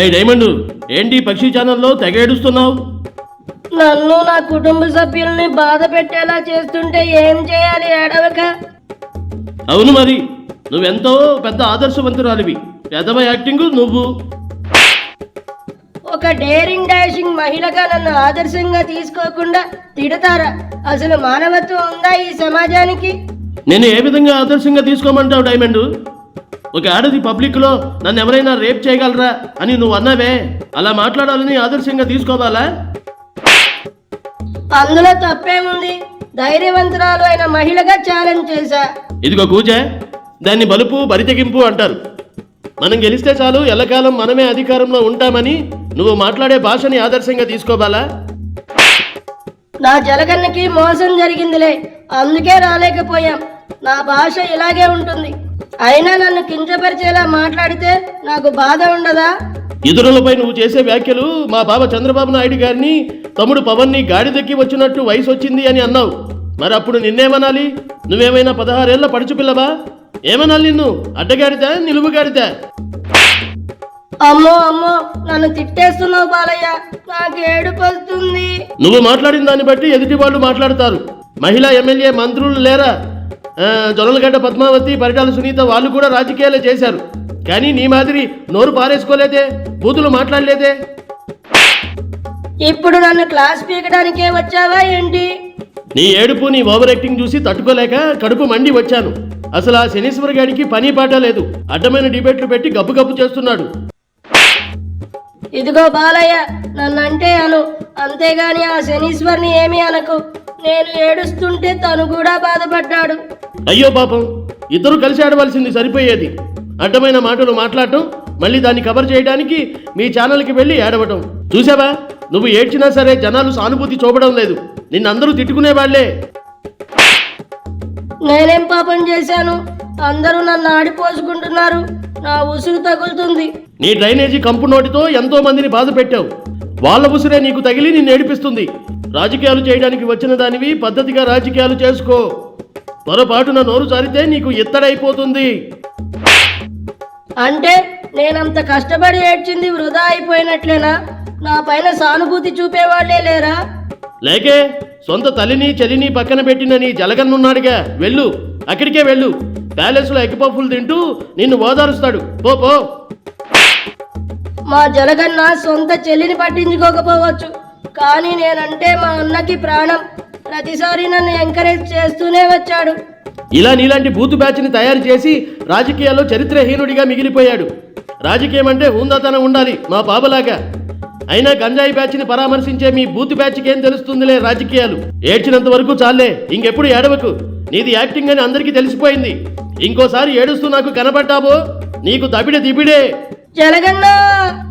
ఏ diamond ఏంటి పక్షి ఛానల్లో తెగ ఏడుస్తున్నావు? నన్ను నా కుటుంబ సభ్యుల్ని బాధ పెట్టేలా చేస్తుంటే ఏం చేయాలి ఏడవక? అవును మరి నువ్వెంతో పెద్ద ఆదర్శవంతురాలివి. పెదవ యాక్టింగ్ నువ్వు. ఒక డేరింగ్ డాషింగ్ మహిళగా నన్ను ఆదర్శంగా తీసుకోకుండా తిడతారా? అసలు మానవత్వం ఉందా ఈ సమాజానికి? నేను ఏ విధంగా ఆదర్శంగా తీసుకోమంటావు డైమండ్? ఒక ఆడది పబ్లిక్లో నన్ను ఎవరైనా రేప్ చేయగలరా అని నువ్వు అన్నావే? అలా మాట్లాడాలని ఆదర్శంగా తీసుకోవాలా? అందులో తప్పేముంది? ధైర్యవంతురాలు అయిన మహిళగా ఛాలెంజ్ చేశా. ఇదిగో కూజ దాన్ని బలుపు బరితెగింపు అంటారు. మనం గెలిస్తే చాలు ఎల్లకాలం మనమే అధికారంలో ఉంటామని నువ్వు మాట్లాడే భాషని ఆదర్శంగా తీసుకోవాలా? నా జలగన్నకి మోసం జరిగిందిలే అందుకే రాలేకపోయాం. నా భాష ఇలాగే ఉంటుంది. అయినా నన్ను కించపరిచేలా మాట్లాడితే నాకు బాధ ఉండదా? ఇతరులపై నువ్వు చేసే వ్యాఖ్యలు మా బాబా చంద్రబాబు నాయుడు గారిని తమ్ముడు పవన్ని గాడిదెక్కి వచ్చినట్టు వయసు వచ్చింది అని అన్నావు. మరి అప్పుడు నిన్నేమనాలి? నువ్వేమైనా పదహారేళ్ళ పడుచు పిల్లవా? ఏమనాలి నిన్ను? అడ్డగాడితే నిలువుగాడితే అమ్మో అమ్మో నన్ను తిట్టేస్తున్నావు బాలయ్య. నాకు ఏడుపు వస్తుంది. నువ్వు మాట్లాడిన దాన్ని బట్టి ఎదుటి వాళ్ళు మాట్లాడతారు. మహిళా ఎమ్మెల్యే మంత్రులు లేరా? జొన్నలగడ్డ పద్మావతి పరిటాల సునీత వాళ్ళు కూడా రాజకీయాలే చేశారు. కానీ నీ మాదిరి నోరు పారేసుకోలేదే బూతులు మాట్లాడలేదే. ఇప్పుడు నన్ను క్లాస్ పీకడానికే వచ్చావా ఏంటి? నీ ఏడుపు నీ ఓవర్ యాక్టింగ్ చూసి తట్టుకోలేక కడుపు మండి వచ్చాను. అసలు ఆ శనీశ్వర గాడికి పని పాట లేదు. అడ్డమైన డిబేట్లు పెట్టి గబ్బు గబ్బు చేస్తున్నాడు. ఇదిగో బాలయ్య నన్ను అంటే అను. అంతేగాని ఆ శనీశ్వర్ని ఏమీ అనకు. నేను ఏడుస్తుంటే తను కూడా బాధపడ్డాడు. అయ్యో పాపం ఇద్దరు కలిసి ఆడవలసింది సరిపోయేది. అడ్డమైన మాటలు మాట్లాడటం మళ్ళీ దాన్ని కవర్ చేయడానికి మీ ఛానల్కి వెళ్ళి ఏడవటం. చూసావా నువ్వు ఏడ్చినా సరే జనాలు సానుభూతి చూపడం లేదు. నిన్నందరూ తిట్టుకునే వాళ్ళే. నేనేం పాపం చేశాను? అందరూ నన్ను ఆడిపోసుకుంటున్నారు. నా ఉసురు తగులుతుంది. నీ డ్రైనేజీ కంపు నోటితో ఎంతో మందిని బాధ పెట్టావు. వాళ్ళ ఉసిరే నీకు తగిలి నిన్ను ఏడిపిస్తుంది. రాజకీయాలు చేయడానికి వచ్చిన దానివి పద్ధతిగా రాజకీయాలు చేసుకో. పొరపాటున నోరు జారితే నీకు ఎత్తడైపోతుంది అంటే నేనంత కష్టపడి ఏడ్చింది వృధా అయిపోయినట్లేనా? నా పైన సానుభూతి చూపేవాళ్ళే లేరా? లేకే సొంత తల్లిని చెల్లిని పక్కన పెట్టిన నీ జలగన్నున్నాడుగా. వెళ్ళు అక్కడికే వెళ్ళు. ప్యాలెస్లో ఎగ్పప్పులు తింటూ నిన్ను ఓదారుస్తాడు. పో పో. మా జలగన్న సొంత చెల్లిని పట్టించుకోకపోవచ్చు. కానీ నేనంటే మా అన్నకి ప్రాణం. ప్రతిసారి నన్ను ఎంకరేజ్ చేస్తూనే వచ్చాడు. ఇలా నీలాంటి బూతు బ్యాచ్ని తయారు చేసి రాజకీయాల్లో చరిత్రహీనుడిగా మిగిలిపోయాడు. రాజకీయం అంటే హుందాతనం ఉండాలి మా బాబలాగా. అయినా గంజాయి బ్యాచ్ని పరామర్శించే మీ బూత్ బ్యాచ్కి ఏం తెలుస్తుందిలే రాజకీయాలు? ఏడ్చినంత వరకు చాలే ఇంకెప్పుడు ఏడవకు. నీది యాక్టింగ్ అని అందరికీ తెలిసిపోయింది. ఇంకోసారి ఏడుస్తూ నాకు కనపడ్డావో నీకు దబిడే దిబిడే. జలగన్నా!